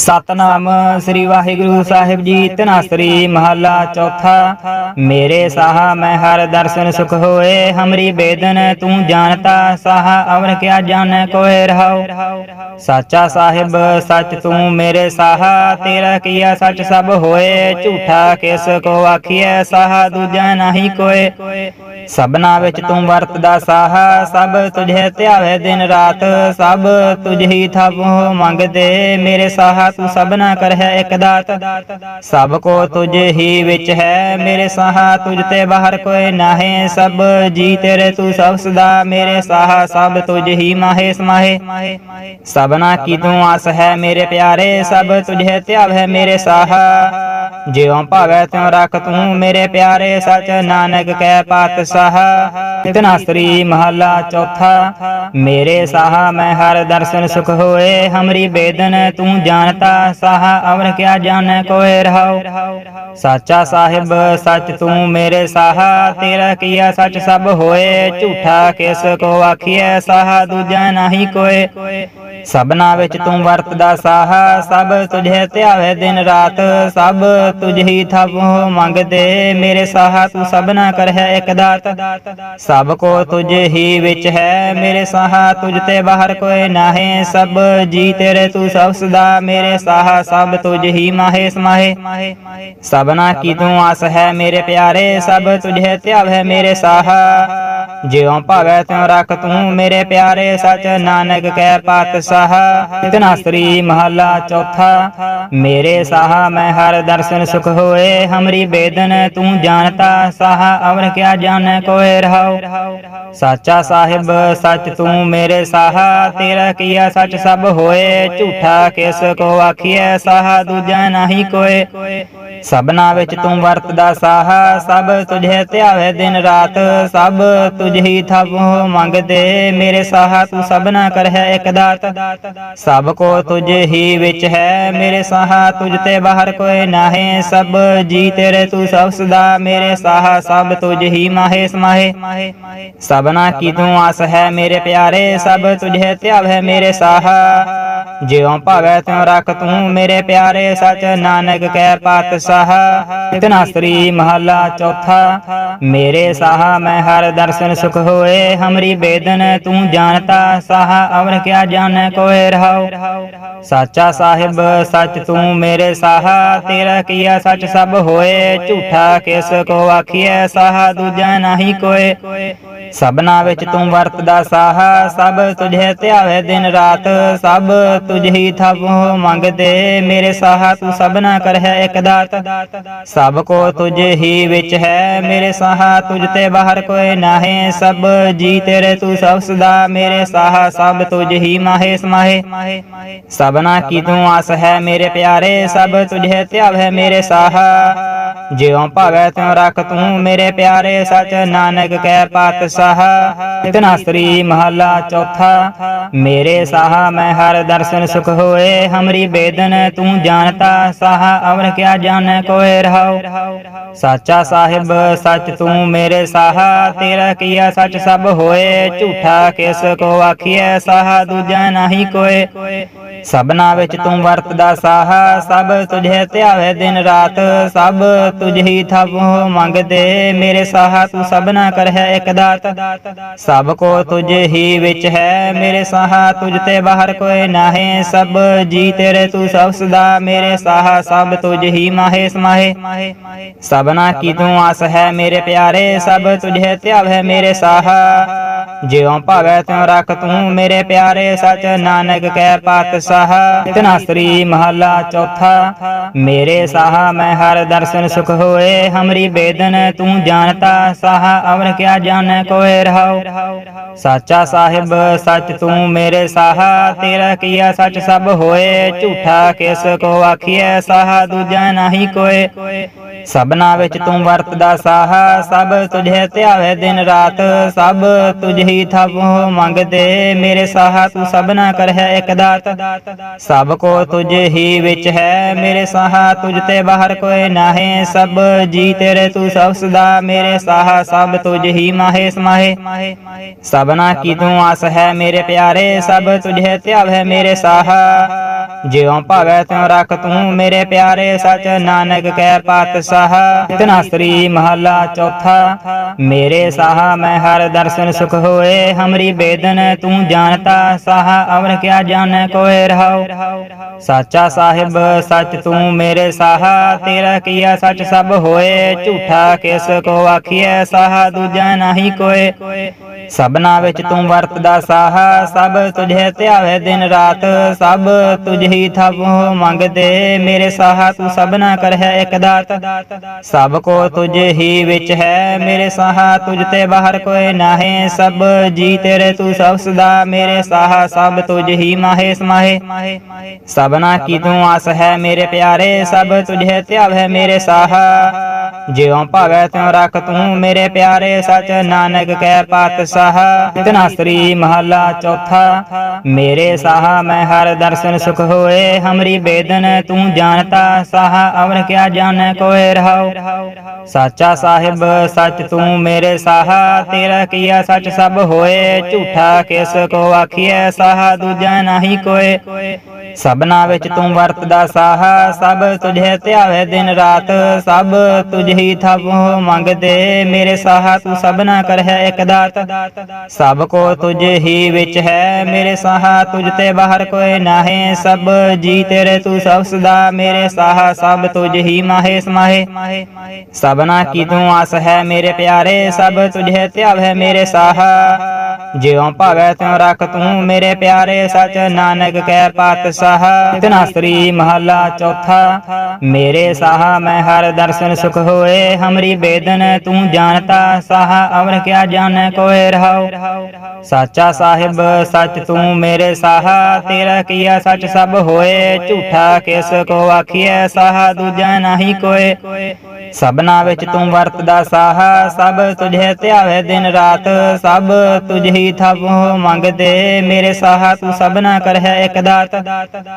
ਸਤਨਾਮ ਸ੍ਰੀ ਵਾਹਿਗੁਰੂ ਸਾਹਿਬ ਜੀ ਤਨਾਸਰੀ ਮਹੱਲਾ ਚੌਥਾ। ਮੇਰੇ ਸਾਹਾ ਮੈਂ ਹਰ ਦਰਸ਼ਨ ਸੁਖ ਹੋਏ, ਹਮਰੀ ਬੇਦਨ ਤੂੰ ਜਾਣਤਾ ਸਾਹਾ, ਅਵਰ ਕਿਆ ਜਾਣੈ ਕੋਏ ਰਹਾਉ। ਸਾਚਾ ਸਾਹਿਬ, ਸੱਚ ਤੂੰ ਮੇਰੇ ਸਾਹਾ, ਤੇਰਾ ਕੀਆ ਸੱਚ ਸਭ ਹੋਏ, ਝੂਠਾ ਕਿਸ ਕੋ ਆਖੀਐ, ਸਾਹਾ ਦੂਜਾ ਨਹੀਂ ਕੋਏ। ਸਭਨਾ ਵਿੱਚ ਤੂੰ ਵਰਤਦਾ ਸਾਹਾ, ਸਭ ਤੁਝੇ ਧਿਆਵੇ ਦਿਨ ਰਾਤ, ਸਭ ਤੁਝ ਥਾਪੋ ਮੰਗਦੇ ਮੇਰੇ ਸਾਹ, ਤੂੰ ਸਭਨਾ ਕਰਹਿ ਇੱਕ ਦਾਤ। ਸਭ ਕੋ ਤੁਝ ਹੀ ਵਿੱਚ ਹੈ ਮੇਰੇ ਸਾਹ, ਤੁਝ ਤੇ ਬਾਹਰ ਕੋਈ ਨਾਹੀ, ਸਭ ਜੀ ਤੇਰੇ ਤੂੰ ਸਭ ਸਦਾ ਮੇਰੇ ਸਾਹ, ਸਭ ਤੁਝ ਹੀ ਮਾਹੇ, ਸਮਾਹੇ। ਸਭਨਾ ਕੀ ਤੂੰ ਆਸ ਹੈ ਮੇਰੇ ਪਿਆਰੇ, ਸਭ ਤੁਝੇ ਧਿਆਵੇ ਮੇਰੇ ਸਾਹ। ਜਿਉ ਭਾਵੈ ਤਿਉ ਰੱਖ ਤੂੰ ਮੇਰੇ ਪਿਆਰੇ ਸਚ ਨਾਨਕ ਕੈ ਪਾਤਸ਼ਾਹ। ਇਤਨਾ ਸ੍ਰੀ ਮਹੱਲਾ ਚੌਥਾ, ਮੇਰੇ ਸਾਹਾ ਮੈਂ ਹਰ ਦਰਸ਼ਨ ਸੁਖ ਹੋਏ, ਹਮਰੀ ਬੇਦਨ ਤੂੰ ਜਾਣਤਾ ਸਾਹਾ, ਅਵਰ ਕਿਆ ਜਾਣੈ ਕੋਇ ਰਹਾਉ। ਸਾਚਾ ਸਾਹਿਬ, ਸਚ ਤੂੰ ਮੇਰੇ ਸਾਹਾ, ਤੇਰਾ ਕੀਆ ਸਚ ਸਭ ਹੋਏ, ਝੂਠਾ ਕਿਸ ਕੋ ਆਖੀਐ, ਸਾਹਾ ਦੂਜਾ ਨਹੀਂ ਕੋਇ ਸਭਨਾ ਵਿੱਚ ਤੂੰ ਵਰਤਦਾ ਸਾਹਾ, ਸਭ ਤੁਝੇ ਧਿਆਵੇ ਦਿਨ ਰਾਤ, ਸਭ ਤੁਝ ਥਾਪੋ ਮੰਗਦੇ ਮੇਰੇ ਸਾਹਾ, ਤੂੰ ਸਭਨਾ ਕਰਹਿ ਇੱਕ ਦਾਤ। ਸਭ ਕੋ ਤੁਝ ਹੀ ਵਿੱਚ ਹੈ ਮੇਰੇ ਸਾਹ, ਤੁਝ ਤੇ ਬਾਹਰ ਕੋਈ ਨਾਹੀ, ਸਭ ਜੀ ਤੇਰੇ ਤੂੰ ਸਭ ਸਦਾ ਮੇਰੇ ਸਾਹ, ਸਭ ਤੁਝ ਹੀ ਮਾਹੇ ਸਮਾਹੇ। ਸਭਨਾ ਕੀ ਤੂੰ ਆਸ ਹੈ ਮੇਰੇ ਪਿਆਰੇ, ਸਭ ਤੁਝੇ ਧਿਆਵੇ ਮੇਰੇ ਸਾਹ। ਜਿਉ ਭਾਵੈ ਤਿਉ ਰੱਖ ਤੂੰ ਮੇਰੇ ਪਿਆਰੇ ਸਚ ਨਾਨਕ ਕੈ ਪਾਤਸ਼ਾਹ ਇਤਨਾ ਸ੍ਰੀ ਮਹੱਲਾ ਚੌਥਾ। ਮੇਰੇ ਸਾਹ ਮੈਂ ਹਰ ਦਰਸ਼ਨ ਸੁਖ ਹੋਏ, ਹਮਰੀ ਬੇਦਨ ਤੂੰ ਜਾਣਤਾ ਸਾਹਾ, ਅਵਰ ਕਿਆ ਜਾਣੈ ਕੋਏ ਰਹਾਉ। ਸਾਚਾ ਸਾਹਿਬ, ਸਚ ਤੂੰ ਮੇਰੇ ਸਾਹਾ, ਤੇਰਾ ਕੀਆ ਸਚ ਸਭ ਹੋਏ, ਝੂਠਾ ਕਿਸ ਕੋ ਆਖੀਐ ਸਾਹਾ, ਦੂਜਾ ਨਹੀਂ ਕੋਏ। ਸਭਨਾ ਵਿੱਚ ਤੂੰ ਵਰਤਦਾ ਸਾਹਾ, ਸਭ ਤੁਝੇ ਧਿਆਵੇ ਦਿਨ ਰਾਤ, ਸਭ ਤੁਝ ਹੀ ਥਾਪੋ ਮੰਗਦੇ, ਮੇਰੇ ਸਾਹਾ ਤੂੰ ਸਭਨਾ ਕਰਹਿ ਇੱਕ ਦਾਤ। ਸਭ ਕੋ ਤੁਝ ਹੀ ਵਿੱਚ ਹੈ, ਮੇਰੇ ਸਾਹਾ ਤੁਝ ਤੇ ਬਾਹਰ ਕੋਈ ਨਾਹੀ। ਸਭ ਜੀ ਤੇਰੇ ਤੂੰ ਸਭ ਸਦਾ, ਮੇਰੇ ਸਾਹਾ ਸਭ ਤੁਝ ਹੀ ਮਾਹੇ ਸਮਾਹੇ। ਸਭਨਾ ਕੀ ਤੂੰ ਆਸ ਹੈ ਮੇਰੇ ਪਿਆਰੇ, ਸਭ ਤੁਝੇ ਹੈ ਮੇਰੇ ਸਾਹਾ। ਜਿਉ ਭਾਵੈ ਤਿਉ ਰੱਖ ਤੂੰ ਮੇਰੇ ਪਿਆਰੇ ਸਚ ਨਾਨਕ ਕੈ ਪਾਤਸ਼ਾਹ, ਇਤਨਾ ਸ੍ਰੀ ਚੌਥਾ। ਮੇਰੇ ਸਾਹਾ ਮੈਂ ਹਰ ਦਰਸ਼ਨ ਸੁਖ ਹੋਏ, ਹਮਰੀ ਬੇਦਨ ਤੂੰ ਜਾਣਤਾ, ਸਾਹਾ ਅਵਰ ਕਿਆ ਜਾਣੈ ਕੋਏ ਰਹਾਉ। ਸਾਚਾ ਸਾਹਿਬ, ਸਚ ਤੂੰ ਮੇਰੇ ਸਾਹ, ਤੇਰਾ ਕੀਆ ਸਚ ਸਭ ਹੋਏ, ਝੂਠਾ ਕਿਸ ਕੋ ਆਖੀਐ, ਸਾਹਾ ਦੂਜਾ ਨਹੀਂ ਕੋਇ ਸਭਨਾ ਵਿੱਚ ਤੂੰ ਵਰਤਦਾ ਸਾਹ, ਸਭ ਤੁਝੇ ਧਿਆਵੇ ਦਿਨ ਰਾਤ, ਸਭ ਤੁਝ ਹੀ ਥਾਪੋ ਮੰਗਦੇ ਮੇਰੇ ਸਾਹਾ ਤੂੰ ਸਭਨਾ ਕਰਹਿ ਇੱਕ ਦਾਤ। ਸਭ ਕੋ ਤੁਝ ਹੀ ਵਿੱਚ ਹੈ ਮੇਰੇ ਸਾਹਾ, ਤੁਝ ਤੇ ਬਾਹਰ ਕੋਈ ਨਾਹੀ। ਸਭ ਜੀ ਤੇਰੇ ਤੂੰ ਸਭ ਸਦਾ ਮੇਰੇ ਸਾਹਾ, ਸਭ ਤੁਝ ਹੀ ਮਾਹੇ ਸਮਾਹੇ। ਸਭਨਾ ਕੀ ਤੂੰ ਆਸ ਹੈ ਮੇਰੇ ਪਿਆਰੇ, ਸਭ ਤੁਝੇ ਹੈ ਮੇਰੇ ਸਾਹਾ। ਜਿਉ ਭਾਵੈ ਤਿਉ ਰੱਖ ਤੂੰ ਮੇਰੇ ਪਿਆਰੇ ਸਚ ਨਾਨਕ ਕੈ ਪਾਤਸ਼ਾਹ, ਇਤਨਾ ਸ੍ਰੀ ਚੌਥਾ। ਮੇਰੇ ਸਾਹ ਮੈਂ ਹਰ ਦਰਸ਼ਨ ਸੁਖ ਹੋਏ, ਹਮਰੀ ਬੇਦਨ ਤੂੰ ਜਾਣਤਾ, ਸਾਹ ਅਵਰ ਕਿਆ ਜਾਣੈ ਕੋਇ ਰਹਾਉ। ਸਾਚਾ ਸਾਹਿਬ, ਸਚ ਤੂੰ ਮੇਰੇ ਸਾਹ, ਤੇਰਾ ਕੀਆ ਸਚ ਸਭ ਹੋਏ, ਝੂਠਾ ਕਿਸ ਕੋ ਆਖੀਐ, ਸਾਹਾ ਦੂਜਾ ਨਹੀਂ ਕੋਇ ਸਭਨਾ ਵਿੱਚ ਤੂੰ ਵਰਤਦਾ ਸਾਹਾ, ਸਭ ਤੁਝੇ ਧਿਆਵੇ ਦਿਨ ਰਾਤ, ਸਭ ਤੁਝ ਥਾਪੋ ਮੰਗਦੇ ਮੇਰੇ ਸਾਹ, ਤੂੰ ਸਭਨਾ ਕਰਹਿ ਇੱਕ ਦਾਤ। ਸਭ ਕੋ ਤੁਝ ਹੀ ਵਿੱਚ ਹੈ ਮੇਰੇ ਸਾਹ, ਤੁਝ ਤੇ ਬਾਹਰ ਕੋਈ ਨਾਹੀ, ਸਭ ਜੀ ਤੇਰੇ ਤੂੰ ਸਭ ਸਦਾ ਮੇਰੇ ਸਾਹ, ਸਭ ਤੁਝ ਹੀ ਮਾਹੇ ਸਮਾਹੇ। ਸਭਨਾ ਕੀ ਤੂੰ ਆਸ ਹੈ ਮੇਰੇ ਪਿਆਰੇ, ਸਭ ਤੁਝੇ ਧਿਆਵੇ ਮੇਰੇ ਸਾਹ। ਜਿਉ ਭਾਵੈ ਤਿਉ ਰੱਖ ਤੂੰ ਮੇਰੇ ਪਿਆਰੇ ਸਚ ਨਾਨਕ ਕਹਿ ਪਾਤਸ਼ਾਹ। ਇਤਨਾ ਸ੍ਰੀ ਮਹੱਲਾ ਚੌਥਾ। ਮੇਰੇ ਸਾਹਾ ਮੈਂ ਹਰ ਦਰਸ਼ਨ ਸੁਖ ਹੋਏ, ਹਮਰੀ ਬੇਦਨ ਤੂੰ ਜਾਣਤਾ ਸਾਹਾ, ਅਵਰ ਕਿਆ ਜਾਣੈ ਕੋਏ ਰਹਾਉ। ਸਾਚਾ ਸਾਹਿਬ, ਸਚ ਤੂੰ ਮੇਰੇ ਸਾਹਾ, ਤੇਰਾ ਕੀਆ ਸਚ ਸਭ ਹੋਏ, ਝੂਠਾ ਕਿਸ ਕੋ ਆਖੀਐ ਸਾਹਾ, ਦੂਜਾ ਨਹੀਂ ਕੋਏ। ਸਭਨਾ ਵਿੱਚ ਤੂੰ ਵਰਤਦਾ ਸਾਹਾ, ਸਭ ਤੁਝੇ ਧਿਆਵੇ ਦਿਨ ਰਾਤ, ਸਭ ਤੁਝ ਹੀ ਥਾਪੋ ਮੰਗਦੇ, ਮੇਰੇ ਸਾਹਾ ਤੂੰ ਸਭਨਾ ਕਰਹਿ ਇੱਕ ਦਾਤ। ਸਭ ਕੋ ਤੁਝ ਹੀ ਵਿੱਚ ਹੈ, ਮੇਰੇ ਸਾਹਾ ਤੁਝ ਤੇ ਬਾਹਰ ਕੋਈ ਨਾਹੀ। ਸਭ ਜੀ ਤੇਰੇ ਤੂੰ ਸਭ ਸਦਾ, ਮੇਰੇ ਸਾਹਾ ਸਭ ਤੁਝ ਹੀ ਮਾਹੇ ਸਮਾਹੇ। ਸਭਨਾ ਕੀ ਤੂੰ ਆਸ ਹੈ ਮੇਰੇ ਪਿਆਰੇ, ਸਭ ਤੁਝੇ ਹੈ ਮੇਰੇ ਸਾਹਾ। ਜਿਉ ਭਾਵੈ ਤਿਉ ਰਖ ਤੂੰ ਮੇਰੇ ਪਿਆਰੇ ਸਚ ਨਾਨਕ ਕੈ ਪਾਤਸ਼ਾਹ ਤਨਾਸਰੀ ਮਹੱਲਾ ਚੌਥਾ। ਮੇਰੇ ਸਾਹਾ ਮੈਂ ਹਰ ਦਰਸ਼ਨ ਸੁਖ ਹੋਏ, ਹਮਰੀ ਬੇਦਨ ਤੂੰ ਜਾਣਤਾ ਸਾਹਾ, ਅਵਰ ਕਿਆ ਜਾਣੈ ਕੋਏ ਰਹਾਉ। ਸਾਚਾ ਸਾਹਿਬ, ਸਚ ਤੂੰ ਮੇਰੇ ਸਾਹ, ਤੇਰਾ ਕੀਆ ਸਚ ਸਭ ਹੋਏ, ਝੂਠਾ ਕਿਸ ਕੋ ਆਖੀਐ ਸਾਹਾ, ਦੂਜਾ ਨਹੀਂ ਕੋਏ। ਸਭਨਾ ਵਿੱਚ ਤੂੰ ਵਰਤਦਾ ਸਾਹ, ਸਭ ਤੁਝੇ ਧਿਆਵੇ ਦਿਨ ਰਾਤ, ਸਭ ਤੁਝ ਹੀ ਥਪ ਮੰਗਦੇ, ਮੇਰੇ ਸਾਹਾ ਤੂੰ ਸਭਨਾ ਕਰਹਿ ਇੱਕ ਦਾਤ। ਸਭ ਕੋ ਤੁਝ ਵਿੱਚ ਹੈ, ਮੇਰੇ ਸਾਹਾ ਤੁਝ ਤੇ ਬਾਹਰ ਕੋਈ ਨਾਹੀ। ਸਭ ਜੀ ਤੇਰੇ ਤੂੰ ਸਭ ਸਦਾ, ਮੇਰੇ ਸਾਹਾ ਸਭ ਤੁਝ ਹੀ ਮਾਹੇ ਸਮਾਹੇ। ਸਭਨਾ ਕੀ ਤੂੰ ਆਸ ਹੈ ਮੇਰੇ ਪਿਆਰੇ, ਸਭ ਤੁਝੇ ਹੈ ਮੇਰੇ ਸਾਹਾ। ਜਿਉ ਭਾਵੈ ਤਿਉ ਰਖ ਤੂੰ ਮੇਰੇ ਪਿਆਰੇ ਸਚ ਨਾਨਕ ਕੈ ਪਾਤਸ਼ਾਹ। ਤਨਾਸਰੀ ਮਹੱਲਾ ਚੌਥਾ। ਮੇਰੇ ਸਾਹਾ ਮੈਂ ਹਰ ਦਰਸ਼ਨ ਸੁਖ ਹੋਏ, ਹਮਰੀ ਬੇਦਨ ਤੂੰ ਜਾਣਤਾ ਸਾਹਾ, ਅਵਰ ਕਿਆ ਜਾਣੈ ਕੋਏ ਰਹਾਉ। ਸਾਚਾ ਸਾਹਿਬ, ਸਚ ਤੂੰ ਮੇਰੇ ਸਾਹਾ, ਤੇਰਾ ਕੀਆ ਸਚ ਸਭ ਹੋਏ, ਝੂਠਾ ਕਿਸ ਕੋ ਆਖੀਐ ਸਾਹਾ, ਦੂਜਾ ਨਹੀਂ ਕੋਏ। ਸਭਨਾ ਵਿੱਚ ਤੂੰ ਵਰਤਦਾ ਸਾਹਾ, ਸਭ ਤੁਝੇ ਧਿਆਵੇ ਦਿਨ ਰਾਤ, ਸਭ ਤੁਝ ਹੀ ਥਪ ਮੰਗਦੇ, ਮੇਰੇ ਸਾਹਾ ਤੂੰ ਸਭਨਾ ਕਰਹਿ ਇੱਕ ਦਾਤ। ਸਭ ਕੋ ਤੁਝ ਹੀ ਵਿੱਚ ਹੈ, ਮੇਰੇ ਸਾਹਾ ਤੁਝ ਤੇ ਬਾਹਰ ਕੋਈ ਨਾਹੀ। ਸਭ ਜੀ ਤੇਰੇ ਤੂੰ ਸਭ ਸਦਾ, ਮੇਰੇ ਸਾਹਾ ਸਭ ਤੁਝ ਹੀ ਮਾਹੇ ਸਮਾਹੇ। ਸਭਨਾ ਕੀ ਤੂੰ ਆਸ ਹੈ ਮੇਰੇ ਪਿਆਰੇ, ਸਭ ਤੁਝੇ ਹੈ ਮੇਰੇ ਸਾਹਾ। ਜਿਉ ਭਾਵੈ ਤਿਉ ਰਖ ਤੂੰ ਮੇਰੇ ਪਿਆਰੇ ਸਚ ਨਾਨਕ ਕਹਿ ਪਾਤਸ਼ਾਹ। ਤਨਾਸਰੀ ਮਹੱਲਾ ਚੌਥਾ, ਮੇਰੇ ਸਾਹ ਮੈਂ ਹਰ ਦਰਸ਼ਨ ਸੁਖ ਹੋਏ, ਹਮਰੀ ਬੇਦਨ ਤੂੰ ਜਾਣਤਾ ਸਾਹਾ, ਅਵਰ ਕਿਆ ਜਾਣੈ ਕੋਏ ਰਹਾਉ। ਸਾਚਾ ਸਾਹਿਬ, ਸਚ ਤੂੰ ਮੇਰੇ ਸਾਹਾ, ਤੇਰਾ ਕੀਆ ਸਚ ਸਭ ਹੋਏ, ਝੂਠਾ ਕਿਸ ਕੋ ਆਖੀਐ ਸਾਹਾ, ਦੂਜਾ ਨਹੀਂ ਕੋਏ। ਸਭਨਾ ਵਿੱਚ ਤੂੰ ਵਰਤਦਾ ਸਾਹ, ਸਭ ਤੁਝੇ ਧਿਆਵੇ ਦਿਨ ਰਾਤ, ਸਭ ਤੁਝ ਹੀ ਥਪ ਮੰਗਦੇ, ਮੇਰੇ ਸਾਹਾ ਤੂੰ ਸਭਨਾ ਕਰਹਿ ਇੱਕ ਦਾਤ।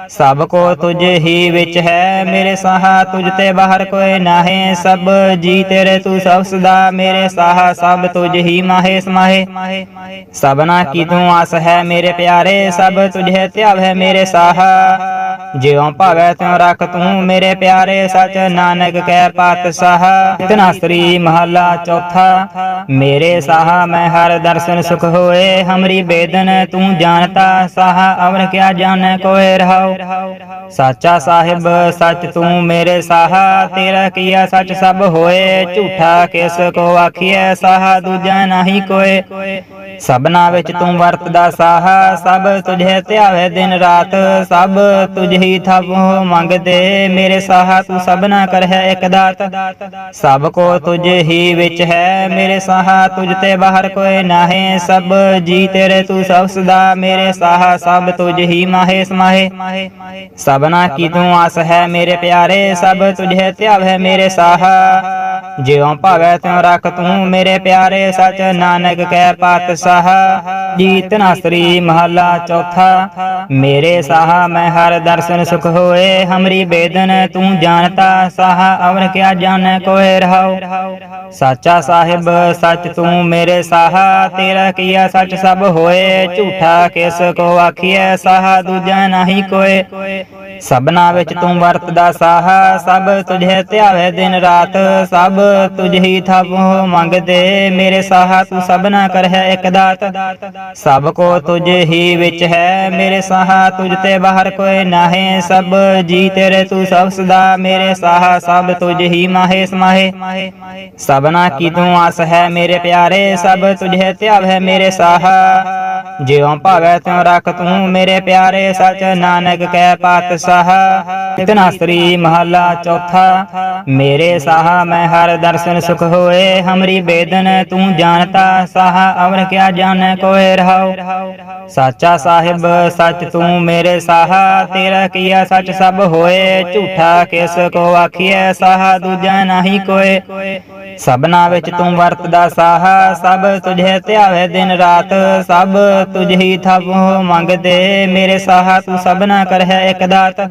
ਸਭ ਕੋ ਤੁਝ ਹੀ ਵਿੱਚ ਹੈ, ਮੇਰੇ ਸਾਹਾ ਤੁਝ ਤੇ ਬਾਹਰ ਕੋਈ ਨਾਹੀ। ਸਭ ਜੀ ਤੇਰੇ ਤੂੰ ਸਭ ਸਦਾ, ਮੇਰੇ ਸਾਹਾ ਸਭ ਤੁਝ ਹੀ ਮਾਹੇ ਸਮਾਹੇ। ਸਭਨਾ ਕੀ ਤੂੰ ਆਸ ਹੈ ਮੇਰੇ ਪਿਆਰੇ, ਸਭ ਤੁਝੇ ਹੈ ਮੇਰੇ ਸਾਹਾ। ਜਿਉ ਭਾਵੈ ਤਿਉ ਰਖ ਤੂੰ ਮੇਰੇ ਪਿਆਰੇ ਸਚ ਨਾਨਕ ਕਹਿ ਪਾਤਸ਼ਾਹ। ਤਨਾਸਰੀ ਮਹੱਲਾ ਚੌਥਾ। ਮੇਰੇ ਸਾਹਾ ਮੈਂ ਹਰ ਦਰਸ਼ਨ ਸੁਖ ਹੋਏ, ਹਮਰੀ ਬੇਦਨ ਤੂੰ ਜਾਣਤਾ ਸਾਹਾ, ਅਵਰ ਕਿਆ ਜਾਣੈ ਕੋਏ ਰਹਾਉ। ਸਾਚਾ ਸਾਹਿਬ, ਸਚ ਤੂੰ ਮੇਰੇ ਸਾਹ, ਤੇਰਾ ਕੀਆ ਸਚ ਸਭ ਹੋਏ, ਝੂਠਾ ਕਿਸ ਕੋ ਆਖੀਐ ਸਾਹਾ, ਦੂਜਾ ਨਹੀਂ ਕੋਏ। ਸਭਨਾ ਵਿੱਚ ਤੂੰ ਵਰਤਦਾ ਸਾਹਾ, ਸਭ ਤੁਝੇ ਧਿਆਵੇ ਦਿਨ ਰਾਤ, ਸਭ ਤੁਝ ਹੀ ਥਪ ਮੰਗਦੇ ਮੇਰੇ ਸਾਹਾ ਤੂੰ ਸਭਨਾ ਕਰਹਿ ਇੱਕ ਦਾਤ। ਸਭ ਕੋ ਤੁਝ ਹੀ ਵਿੱਚ ਹੈ ਮੇਰੇ ਸਾਹਾ, ਤੁਝ ਤੇ ਬਾਹਰ ਕੋਈ ਨਾਹੀ। ਸਭ ਜੀ ਤੇਰੇ ਤੂੰ ਸਭ ਸਦਾ ਮੇਰੇ ਸਾਹਾ, ਸਭ ਤੁਝ ਹੀ ਮਾਹੇ ਸਮਾਹੇ। ਸਭਨਾ ਕੀ ਤੂੰ ਆਸ ਹੈ ਮੇਰੇ ਪਿਆਰੇ, ਸਭ ਤੁਝੇ ਹੈ ਮੇਰੇ ਸਾਹਾ। ਜਿਉ ਭਾਵੈ ਤਿਉ ਰਖ ਤੂੰ ਮੇਰੇ ਪਿਆਰੇ ਸਚ, ਨਾਨਕ ਕੈ ਪਾਤਸ਼ਾਹ। ਜੀਤ ਨਾਸਰੀ ਮਹੱਲਾ ਚੌਥਾ। ਮੇਰੇ ਸਾਹਾ ਮੈਂ ਹਰ ਦਰਸ਼ਨ ਸੁਖ ਹੋਏ, ਹਮਰੀ ਬੇਦਨ ਤੂੰ ਜਾਣਤਾ ਸਾਹਾ, ਅਵਰ ਕਿਆ ਜਾਣੈ ਕੋਏ ਰਹਾਉ। ਸਾਚਾ ਸਾਹਿਬ, ਸਚ ਤੂੰ ਮੇਰੇ ਸਾਹ, ਤੇਰਾ ਕੀਆ ਸਚ ਸਭ ਹੋਏ, ਝੂਠਾ ਕਿਸ ਕੋ ਆਖੀਐ ਸਾਹਾ, ਦੂਜਾ ਨਹੀਂ ਕੋਏ। ਸਭਨਾ ਵਿੱਚ ਤੂੰ ਵਰਤਦਾ ਸਾਹ, ਸਭ ਤੁਝੇ ਧਿਆਵੇ ਦਿਨ ਰਾਤ ਸਭ ਤੁਝ ਹੀ ਥਪ ਮੰਗਦੇ ਮੇਰੇ ਸਾਹਾ, ਤੂੰ ਸਭਨਾ ਕਰਹਿ ਇੱਕ ਦਾਤ। ਸਭ ਕੋ ਤੁਝ ਹੀ ਵਿੱਚ ਹੈ ਮੇਰੇ ਸਾਹਾ, ਤੁਝ ਤੇ ਬਾਹਰ ਕੋਈ ਨਾਹੀ। ਸਭ ਜੀ ਤੇਰੇ, ਤੂੰ ਸਭ ਸਦਾ ਮੇਰੇ ਸਾਹਾ, ਸਭ ਤੁਝ ਹੀ ਮਾਹੇ, ਸਮਾਹੇ। ਸਭਨਾ ਕੀ ਤੂੰ ਆਸ ਹੈ ਮੇਰੇ ਪਿਆਰੇ, ਸਭ ਤੁਝੇ ਹੈ ਮੇਰੇ ਸਾਹਾ। ਜਿਉ ਭਾਵੈ ਤਿਉ ਰਖ ਤੂੰ ਮੇਰੇ ਪਿਆਰੇ ਸਚ ਨਾਨਕ ਕੈ ਪਾਤਸ਼ਾਹ। ਤਨਾਸਰੀ ਮਹੱਲਾ ਚੌਥਾ। ਮੇਰੇ ਸਾਹਾ ਮੈਂ ਹਰ ਦਰਸ਼ਨ ਸੁਖ ਹੋਏ, ਹਮਰੀ ਬੇਦਨ ਤੂੰ ਜਾਣਤਾ ਸਾਹਾ, ਅਵਰ ਕਿਆ ਜਾਣੈ ਕੋਏ ਰਹਾਉ। ਸਾਚਾ ਸਾਹਿਬ, ਸਚ ਤੂੰ ਮੇਰੇ ਸਾਹਾ, ਤੇਰਾ ਕੀਆ ਸਚ ਸਭ ਹੋਏ, ਝੂਠਾ ਕਿਸ ਕੋ ਆਖੀਐ ਸਾਹਾ, ਦੂਜਾ ਨਹੀਂ ਕੋਏ। ਸਭਨਾ ਵਿੱਚ ਤੂੰ ਵਰਤਦਾ ਸਾਹਾ, ਸਭ ਤੁਝੇ ਧਿਆਵੇ ਦਿਨ ਰਾਤ, ਸਭ ਤੁਝ ਹੀ ਥਪ ਮੰਗਦੇ, ਮੇਰੇ ਸਾਹਾ ਤੂੰ ਸਭਨਾ ਕਰਹਿ ਇੱਕ ਦਾਤ।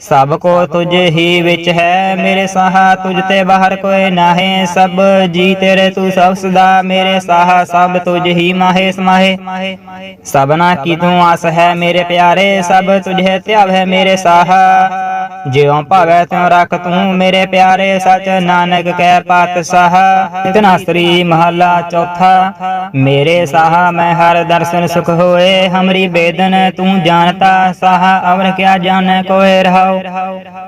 ਸਭ ਕੋ ਤੁਝ ਹੀ ਵਿੱਚ ਹੈ, ਮੇਰੇ ਸਾਹਾ ਤੁਝ ਤੇ ਬਾਹਰ ਕੋਏ ਨਾਹੀ। ਸਭ ਜੀ ਤੇਰੇ ਤੂੰ ਸਭ ਸਦਾ, ਮੇਰੇ ਸਾਹਾ ਸਭ ਤੁਝ ਹੀ ਮਾਹੇ ਸਮਾਹੇ। ਸਭਨਾ ਕੀ ਤੂੰ ਆਸ ਹੈ ਮੇਰੇ ਪਿਆਰੇ, ਸਭ ਤੁਝੇ ਧਿਆਵ ਹੈ ਮੇਰੇ ਸਾਹਾ। ਜਿਉ ਭਾਵੈ ਤਿਉ ਰੱਖ ਤੂੰ ਮੇਰੇ ਪਿਆਰੇ ਸਚ ਨਾਨਕ ਕਹਿ ਪਾਤਸ਼ਾਹ ਇਤਨਾ ਸ੍ਰੀ ਮਹੱਲਾ ਚੌਥਾ। ਮੇਰੇ ਸਾਹਾ ਮੈਂ ਹਰ ਦਰਸ਼ਨ ਸੁਖ ਹੋਏ, ਹਮਰੀ ਬੇਦਨ ਤੂੰ ਜਾਣਤਾ ਸਾਹਾ, ਅਵਰ ਕਿਆ ਜਾਣੈ ਕੋਏ ਰਹਾਉ।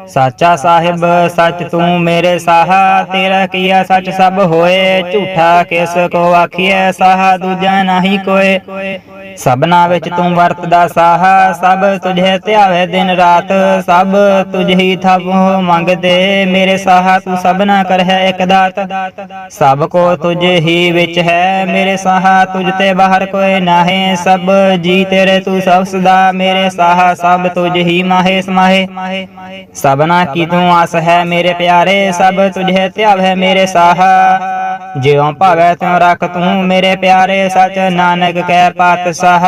ਸਾਚਾ ਸਾਹਿਬ, ਸਚ ਤੂੰ ਮੇਰੇ ਸਾਹ, ਤੇਰਾ ਕੀਆ ਸਚ ਸਭ ਹੋਏ, ਝੂਠਾ ਕਿਸ ਕੋ ਆਖੀਐ ਸਾਹਾ, ਦੂਜਾ ਨਹੀਂ ਕੋਏ। ਸਭਨਾ ਵਿੱਚ ਤੂੰ ਵਰਤਦਾ ਸਾਹ, ਸਭ ਤੁਝੇ ਧਿਆਵੇ ਦਿਨ ਰਾਤ, ਸਭ ਤੁਝ ਹੀ ਥਾਪੋ ਮੰਗਦੇ, ਮੇਰੇ ਸਾਹਾ ਤੂੰ ਸਭਨਾ ਕਰਹਿ ਇਕ ਦਾਤ। ਸਭ ਕੋ ਤੁਝ ਹੀ ਵਿੱਚ ਹੈ, ਮੇਰੇ ਸਾਹਾ ਤੁਝ ਤੇ ਬਾਹਰ ਕੋਈ ਨਾਹੀ। ਸਭ ਜੀ ਤੇਰੇ ਤੂੰ ਸਭ ਸਦਾ, ਮੇਰੇ ਸਾਹਾ ਸਭ ਤੁਝ ਹੀ ਮਾਹੇ ਸਮਾਹੇ। ਸਭਨਾ ਕੀ ਤੂੰ ਆਸ ਹੈ ਮੇਰੇ ਪਿਆਰੇ, ਸਭ ਤੁਝੇ ਹੈ ਮੇਰੇ ਸਾਹਾ। ਜਿਉ ਭਾਵੈ ਤਿਉ ਰੱਖ ਤੂੰ ਮੇਰੇ ਪਿਆਰੇ ਸਚ ਨਾਨਕ ਕਹਿ ਪਾਤਸ਼ਾਹ,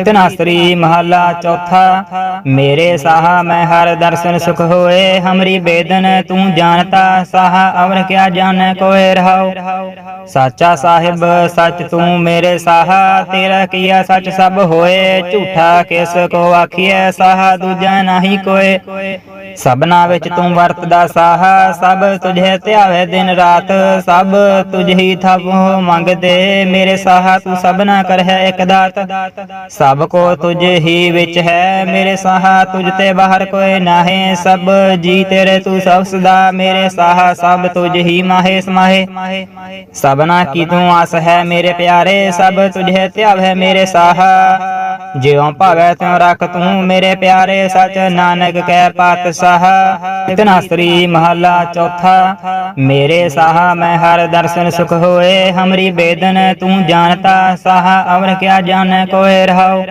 ਇਤਨਾ ਸ੍ਰੀ ਚੌਥਾ। ਮੇਰੇ ਸਾਹਾ ਮੈਂ ਹਰ ਦਰਸ਼ਨ ਸੁਖ ਹੋਏ, ਹਮਰੀ ਬੇਦਨ ਤੂੰ ਜਾਣਤਾ, ਸਾਹ ਅਵਰ ਕਿਆ ਜਾਣੈ ਕੋਇ ਰਹਾਉ। ਸਾਚਾ ਸਾਹਿਬ, ਸਚ ਤੂੰ ਮੇਰੇ ਸਾਹ, ਤੇਰਾ ਕੀਆ ਸਚ ਸਭ ਹੋਏ, ਝੂਠਾ ਕਿਸ ਕੋ ਆਖੀਐ, ਸਾਹਾ ਦੂਜਾ ਨਹੀਂ ਕੋਇ ਸਭਨਾ ਵਿੱਚ ਤੂੰ ਵਰਤਦਾ ਸਾਹਾ, ਸਭ ਤੁਝੇ ਧਿਆਵੇ ਦਿਨ ਰਾਤ, ਸਭ ਤੁਝ ਥਾਪੋ ਮੰਗਦੇ ਮੇਰੇ ਸਾਹਾ, ਤੂੰ ਸਭਨਾ ਕਰਹਿ ਇਕ ਦਾਤ। ਸਭ ਕੋ ਤੁਝ ਹੀ ਵਿੱਚ ਹੈ ਮੇਰੇ ਸਾਹ, ਤੁਝ ਤੇ ਬਾਹਰ ਕੋਈ ਨਾਹੀ, ਸਭ ਜੀ ਤੇਰੇ ਤੂੰ ਸਭ ਸਦਾ ਮੇਰੇ ਸਾਹ, ਸਭ ਤੁਝ ਹੀ ਮਾਹੇ ਸਮਾਹੇ। ਸਭਨਾ ਕੀ ਤੂੰ ਆਸ ਹੈ ਮੇਰੇ ਪਿਆਰੇ, ਸਭ ਤੁਝੇ ਧਿਆਵੇ ਮੇਰੇ ਸਾਹ। ਜਿਉ ਭਾਵੈ ਤਿਉ ਰੱਖ ਤੂੰ ਮੇਰੇ ਪਿਆਰੇ ਸਚ ਨਾਨਕ ਕਹਿ ਪਾਤਸ਼ਾਹ, ਇਤਨਾ ਸ੍ਰੀ ਮਹੱਲਾ ਚੌਥਾ। ਮੇਰੇ ਸਾਹ ਮੈਂ ਹਰ ਦਰਸ਼ਨ ਸੁਖ ਹੋਏ, ਹਮਰੀ ਬੇਦਨ ਤੂੰ ਜਾਣਤਾ, ਸਾਹਾ ਅਵਰ ਕਿਆ ਜਾਣੈ ਕੋਏ ਰਹਾਉ।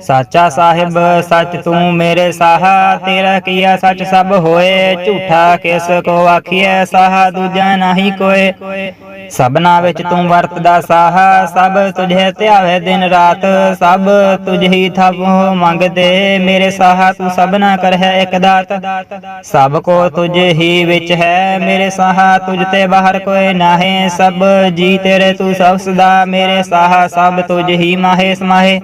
ਸਾਚਾ ਸਾਹਿਬ, ਸਚ ਤੂੰ ਮੇਰੇ ਸਾਹਾ, ਤੇਰਾ ਕੀਆ ਸਚ ਸਭ ਹੋਏ, ਝੂਠਾ ਕਿਸ ਕੋ ਆਖੀਐ, ਸਾਹਾ ਦੂਜਾ ਨਹੀਂ ਕੋਇ ਸਭਨਾ ਵਿੱਚ ਤੂੰ ਵਰਤਦਾ ਸਾਹ, ਸਭ ਤੁਝੇ ਧਿਆਵੇ ਦਿਨ ਰਾਤ, ਸਭ ਤੁਝ ਹੀ ਥਾਪੋ ਮੰਗਦੇ ਮੇਰੇ ਸਾਹਾ ਤੂੰ ਸਭਨਾ ਕਰਹਿ ਇਕ ਦਾਤ। ਸਭ ਕੋ ਤੁਝ ਹੀ ਵਿੱਚ ਹੈ ਮੇਰੇ ਸਾਹਾ, ਤੁਝ ਤੇ ਬਾਹਰ ਕੋਈ ਨਾਹੀ। ਸਭ ਜੀ ਤੇਰੇ ਤੂੰ ਸਭ ਸਦਾ ਮੇਰੇ ਸਾਹਾ, ਸਭ ਤੁਝ ਹੀ ਮਾਹੇ ਸਮਾਹੇ।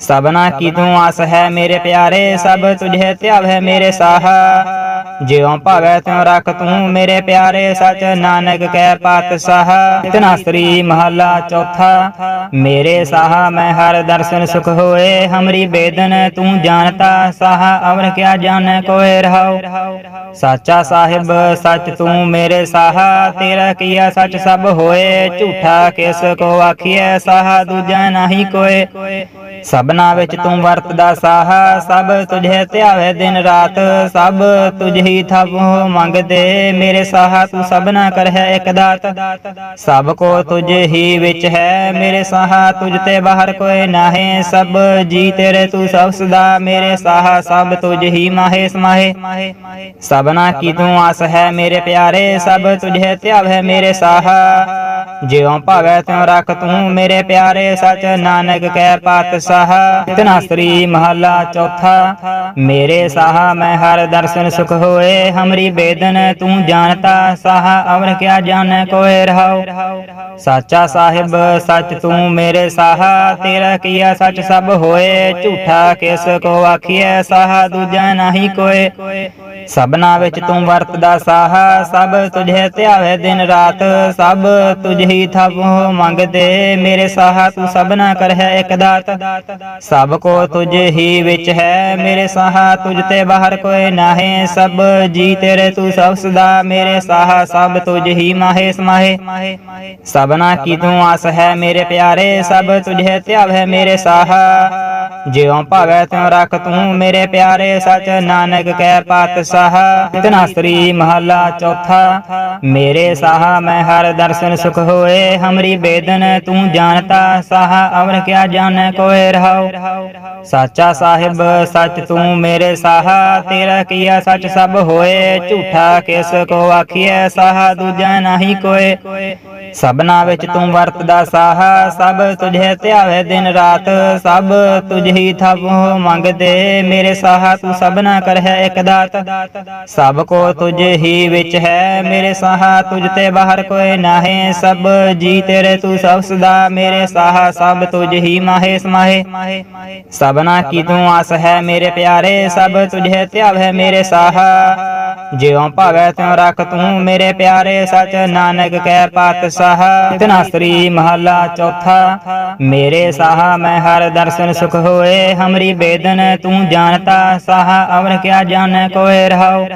ਸਭਨਾ ਕੀ ਤੂੰ ਆਸ ਹੈ ਮੇਰੇ ਪਿਆਰੇ, ਸਭ ਤੁਝੇ ਹੈ ਮੇਰੇ ਸਾਹਾ। ਜਿਉ ਭਾਵੈ ਤਿਉ ਰੱਖ ਤੂੰ ਮੇਰੇ ਪਿਆਰੇ ਸਚ, ਨਾਨਕ ਕਹਿ ਪਾਤਸ਼ਾਹ ਇਤਨਾ ਸ੍ਰੀ ਚੌਥਾ, ਮੇਰੇ ਸਾਹਾ ਮੈਂ ਹਰ ਦਰਸ਼ਨ ਸੁਖ ਹੋਏ, ਹਮਰੀ ਬੇਦਨ ਤੂੰ ਜਾਣਤਾ ਸਾਹਾ, ਅਵਰ ਕਿਆ ਜਾਣੈ ਕੋਏ ਰਹਾਉ। ਸਾਚਾ ਸਾਹਿਬ, ਸਚ ਤੂੰ ਮੇਰੇ ਸਾਹਾ, ਤੇਰਾ ਕੀਆ ਸਚ ਸਭ ਹੋਏ, ਝੂਠਾ ਕਿਸ ਕੋ ਆਖੀਐ ਸਾਹਾ, ਦੂਜਾ ਨਹੀਂ ਕੋਇ ਸਭਨਾ ਵਿੱਚ ਤੂੰ ਵਰਤਦਾ ਸਾਹਾ, ਸਭ ਤੁਝੇ ਧਿਆਵੇ ਦਿਨ ਰਾਤ, ਸਭ ਤੁਝ ਹੀ ਥਾਪੋ ਮੰਗਦੇ ਮੇਰੇ ਸਾਹਾ ਤੂੰ ਸਭਨਾ ਕਰਹਿ ਇਕ ਦਾਤ। ਸਭ ਕੋ ਤੁਝ ਹੀ ਵਿੱਚ ਹੈ ਮੇਰੇ ਸਾਹਾ, ਤੁਝ ਤੇ ਬਾਹਰ ਕੋਏ ਨਾਹੀ। ਸਭ ਜੀ ਤੇਰੇ ਤੂੰ ਸਭ ਸਦਾ ਮੇਰੇ ਸਾਹਾ, ਸਭ ਤੁਝ ਹੀ ਮਾਹੇ ਸਮਾਹੇ। ਸਭਨਾ ਕੀ ਤੂੰ ਆਸ ਹੈ ਮੇਰੇ ਪਿਆਰੇ, ਸਭ ਤੁਝੇ ਧਿਆਵੇ ਮੇਰੇ ਸਾਹਾ। ਜਿਉ ਭਾਵੈ ਤਿਉ ਰੱਖ ਤੂੰ ਮੇਰੇ ਪਿਆਰੇ ਸਚ ਨਾਨਕ ਕਹਿ ਪਾਤਸ਼ਾਹ। ਇਤਨਾ ਸ੍ਰੀ ਮਹੱਲਾ ਚੌਥਾ, ਮੇਰੇ ਸਾਹ ਮੈਂ ਹਰ ਦਰਸ਼ਨ ਸੁਖ ਹੋਏ, ਹਮਰੀ ਬੇਦਨ ਤੂੰ ਜਾਣਤਾ ਸਾਹਾ, ਅਵਰ ਕਿਆ ਜਾਣੈ ਕੋਏ ਰਹਾਉ। ਸਾਚਾ ਸਾਹਿਬ, ਸਚ ਤੂੰ ਮੇਰੇ ਸਾਹਾ, ਤੇਰਾ ਕੀਆ ਸਚ ਸਭ ਹੋਏ, ਝੂਠਾ ਕਿਸ ਕੋ ਆਖੀਐ ਸਾਹਾ, ਦੂਜਾ ਨਹੀਂ ਕੋਏ। ਸਭਨਾ ਵਿੱਚ ਤੂੰ ਵਰਤਦਾ ਸਾਹਾ, ਸਭ ਤੁਝੇ ਧਿਆਵੇ ਦਿਨ ਰਾਤ, ਸਭ ਤੁਝ ਹੀ ਥਾਪੋ ਮੰਗਦੇ, ਮੇਰੇ ਸਾਹਾ ਤੂੰ ਸਭਨਾ ਕਰਹਿ ਇਕ ਦਾਤ। ਸਭ ਕੋ ਤੁਝ ਹੀ ਵਿੱਚ ਹੈ, ਮੇਰੇ ਸਾਹਾ ਤੁਝ ਤੇ ਬਾਹਰ ਕੋਈ ਨਾਹੀ। ਸਭ ਜੀ ਤੇਰੇ ਤੂੰ ਸਭ ਸਦਾ, ਮੇਰੇ ਸਾਹਾ ਸਭ ਤੁਝ ਹੀ ਮਾਹੇ ਸਮਾਹੇ। ਸਭਨਾ ਕੀ ਤੂੰ ਆਸ ਹੈ ਮੇਰੇ ਪਿਆਰੇ, ਸਭ ਤੁਝੇ ਹੈ ਮੇਰੇ ਸਾਹਾ। ਜਿਉ ਭਾਵੈ ਤਿਉ ਰੱਖ ਤੂੰ ਮੇਰੇ ਪਿਆਰੇ ਸਚ ਨਾਨਕ ਕਹਿ ਪਾਤਸ਼ਾਹ। ਇਤਨਾ ਸ੍ਰੀ ਮਹੱਲਾ ਚੌਥਾ, ਮੇਰੇ ਸਾਹਾ ਮੈਂ ਹਰ ਦਰਸ਼ਨ ਸੁਖ ਹੋਏ, ਹਮਰੀ ਬੇਦਨ ਤੂੰ ਜਾਣਤਾ ਸਾਹਾ, ਅਵਰ ਕਿਆ ਜਾਣੈ ਕੋਏ ਰਹਾਉ। ਸਾਚਾ ਸਾਹਿਬ, ਸਚ ਤੂੰ ਮੇਰੇ ਸਾਹਾ, ਤੇਰਾ ਕੀਆ ਸਚ ਸਭ ਹੋਏ, ਝੂਠਾ ਕਿਸ ਕੋ ਆਖੀਐ ਸਾਹਾ, ਦੂਜਾ ਨਹੀਂ ਕੋਏ। ਸਭਨਾ ਵਿੱਚ ਤੂੰ ਵਰਤਦਾ ਸਾਹਾ, ਸਭ ਤੁਝੇ ਧਿਆਵੇ ਦਿਨ ਰਾਤ, ਸਭ ਤੁਝ ਤੁਝ ਹੀ ਥਾਪੋ ਮੰਗਦੇ, ਮੇਰੇ ਸਾਹਾ ਤੂੰ ਸਭਨਾ ਕਰਹਿ ਇਕ ਦਾਤ। ਸਭ ਕੋ ਤੁਝ ਹੀ ਵਿੱਚ ਹੈ, ਮੇਰੇ ਸਾਹਾ ਤੁਝ ਤੇ ਬਾਹਰ ਕੋਈ ਨਾਹੀ। ਸਭ ਜੀ ਤੇਰੇ ਤੂੰ ਸਭ ਸਦਾ, ਮੇਰੇ ਸਾਹਾ ਸਭ ਤੁਝ ਹੀ ਮਾਹੇ ਸਮਾਹੇ। ਸਭਨਾ ਕੀ ਤੂੰ ਆਸ ਹੈ ਮੇਰੇ ਪਿਆਰੇ, ਸਭ ਤੁਝੇ ਧਿਆਵ ਹੈ ਮੇਰੇ ਸਾਹਾ। ਜਿਉ ਭਾਵੈ ਤਿਉ ਰੱਖ ਤੂੰ ਮੇਰੇ ਪਿਆਰੇ ਸਚ, ਨਾਨਕ ਕਹਿ ਪਾਤਸ਼ਾਹ ਇਤਨਾ ਮਹੱਲਾ ਚੌਥਾ, ਮੇਰੇ ਸਾਹਾ ਮੈਂ ਹਰ ਦਰਸ਼ਨ ਸੁਖ ਹੋਏ, ਹਮਰੀ ਬੇਦਨ ਤੂੰ ਜਾਣਤਾ ਸਾਹਾ ਅਵਰ ਕਿਆ ਜਾਣੈ ਕੋਇ ਰਹਾਉ।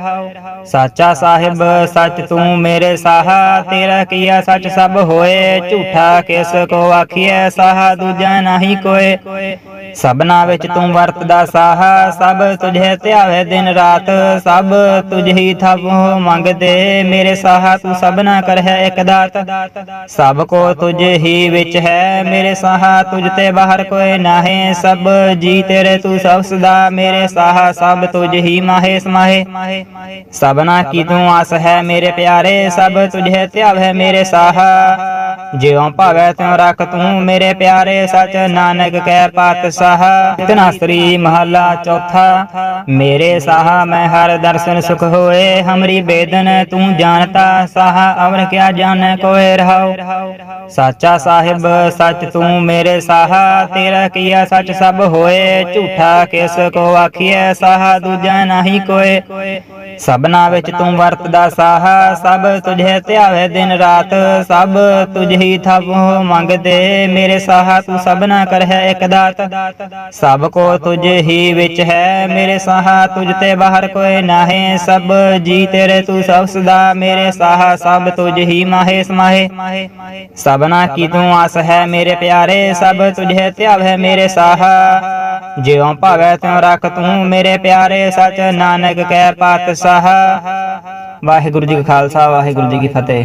ਸਾਚਾ ਸਾਹਿਬ, ਸਚ ਤੂੰ ਮੇਰੇ ਸਾਹ, ਤੇਰਾ ਕੀਆ ਸਚ ਸਭ ਹੋਏ, ਝੂਠਾ ਕਿਸ ਕੋ ਆਖੀਐ ਸਾਹਾ, ਦੂਜਾ ਨਹੀਂ ਕੋਇ ਸਭਨਾ ਵਿੱਚ ਤੂੰ ਵਰਤਦਾ ਸਾਹ, ਸਭ ਤੁਝੇ ਧਿਆਵੇ ਦਿਨ ਰਾਤ, ਸਭ ਤੁਝ ਹੀ ਥਾਪੋ ਮੰਗਦੇ ਮੇਰੇ ਸਾਹਾ ਤੂੰ ਸਭਨਾ ਕਰਹਿ ਇਕ ਦਾਤ। ਸਭ ਕੋ ਤੁਝ ਹੀ ਵਿੱਚ ਹੈ ਮੇਰੇ ਸਾਹਾ, ਤੁਝ ਤੇ ਬਾਹਰ ਕੋਇ ਨਾਹੀ। ਸਭ ਜੀ ਤੇਰੇ ਤੂੰ ਸਭ ਸਦਾ ਮੇਰੇ ਸਾਹਾ, ਸਭ ਤੁਝ ਹੀ ਮਾਹੇ ਸਮਾਹੇ। ਸਭਨਾ ਕੀ ਤੂੰ ਆਸ ਹੈ ਮੇਰੇ ਪਿਆਰੇ, ਸਭ ਤੁਝੇ ਹੈ ਮੇਰੇ ਸਾਹਾ। ਜਿਉ ਭਾਵੈ ਤਿਉ ਰੱਖ ਤੂੰ ਮੇਰੇ ਪਿਆਰੇ ਸਚ ਨਾਨਕ ਕਹਿ ਪਾਤਸ਼ਾਹ। ਇਤਨਾ ਸ੍ਰੀ ਮਹੱਲਾ ਚੌਥਾ। ਮੇਰੇ ਸਾਹਾ ਮੈਂ ਹਰ ਦਰਸ਼ਨ ਸੁਖ ਹੋਏ, ਹਮਰੀ ਬੇਦਨ ਤੂੰ ਜਾਣਤਾ ਸਾਹਾ, ਅਵਰ ਕਿਆ ਜਾਣੈ ਕੋਇ ਰਹਾਉ। ਸਾਚਾ ਸਾਹਿਬ, ਸਚ ਤੂੰ ਮੇਰੇ ਸਾਹਾ, ਤੇਰਾ ਕੀਆ ਸਚ ਸਭ ਹੋਏ, ਝੂਠਾ ਕਿਸ ਕੋ ਆਖੀਐ ਸਾਹਾ, ਦੂਜਾ ਨਹੀਂ ਕੋਏ। ਸਭਨਾ ਵਿੱਚ ਤੂੰ ਵਰਤਦਾ ਸਾਹਾ, ਸਭ ਤੁਝੇ ਧਿਆਵੇ ਦਿਨ ਰਾਤ, ਸਭ ਤੁਝ ਹੀ ਥਾਪੋ ਮੰਗਦੇ, ਮੇਰੇ ਸਾਹਾ ਤੂੰ ਸਭਨਾ ਹੈ ਇਕ ਦਾਤ। ਸਭ ਕੋ ਤੁਝ ਹੀ ਵਿੱਚ ਹੈ, ਮੇਰੇ ਸਾਹਾ ਤੁਝ ਤੇ ਬਾਹਰ ਕੋਈ ਨਾਹੀ। ਸਭ ਜੀ ਤੇਰੇ ਤੂੰ ਸਭ ਸਦਾ, ਮੇਰੇ ਸਾਹਾ ਸਭ ਤੁਝ ਹੀ ਮਾਹੇ ਸਮਾਹੇ। ਸਭਨਾ ਕੀ ਤੂੰ ਆਸ ਹੈ, ਮੇਰੇ ਪਿਆਰੇ, ਸਭ ਤੁਝੇ ਹੈ ਮੇਰੇ ਸਾਹਾ। ਜਿਉ ਭਾਵੈ ਤਿਉ ਰੱਖ ਤੂੰ ਮੇਰੇ ਪਿਆਰੇ, ਸਚ ਨਾਨਕ ਕਹਿ ਪਾਤਸ਼ਾਹ ਵਾਹਿਗੁਰੂ ਜੀ ਕਾ ਖਾਲਸਾ, ਵਾਹਿਗੁਰੂ ਜੀ ਕੀ ਫਤਿਹ।